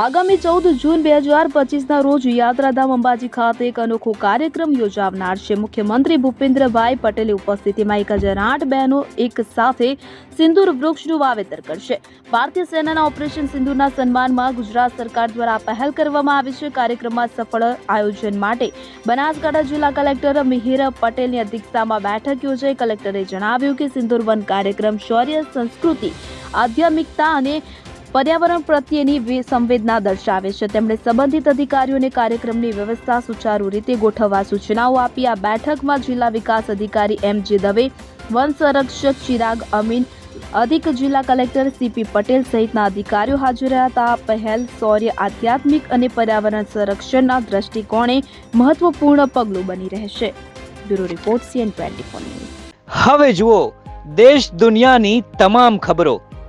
આગામી ચૌદ જૂન બે હજાર પચીસના રોજ યાત્રાધામ અંબાજી ખાતે એક અનોખો કાર્યક્રમ યોજાનાર છે. મુખ્યમંત્રી ભૂપેન્દ્રભાઈ પટેલની ઉપસ્થિતિમાં એક હજાર આઠ બહેનો એક સાથે સિંદૂર વૃક્ષનું વાવેતર કરશે. ભારતીય સેનાના ઓપરેશન સિંદૂરના સન્માનમાં ગુજરાત સરકાર દ્વારા પહેલ કરવામાં આવી છે. કાર્યક્રમમાં સફળ આયોજન માટે બનાસકાંઠા જિલ્લા કલેક્ટર મિહિર પટેલની અધ્યક્ષતામાં બેઠક યોજાઈ. કલેક્ટરે જણાવ્યું કે સિંદૂર વન કાર્યક્રમ શૌર્ય, સંસ્કૃતિ, આધ્યાત્મિકતા અને પર્યાવરણ પ્રત્યેની સંવેદના દર્શાવે છે. તેમણે સંબંધિત અધિકારીઓને કાર્યક્રમની વ્યવસ્થા સુચારુ રીતે ગોઠવવા સૂચનાઓ આપી. આ બેઠકમાં જિલ્લા વિકાસ અધિકારી એમ જે દવે, વન સંરક્ષક ચિરાગ અમીન, અધિક જિલ્લા કલેક્ટર સીપી પટેલ સહિતના અધિકારીઓ હાજર રહ્યા હતા. પહેલ શૌર્ય આધ્યાત્મિક અને પર્યાવરણ સંરક્ષણના દ્રષ્ટિકોણે મહત્વપૂર્ણ પગલું બની રહેશે. બ્યુરો રિપોર્ટ સીએન ટ્વેન્ટી હવે જુઓ, દેશ દુનિયાની તમામ ખબરો.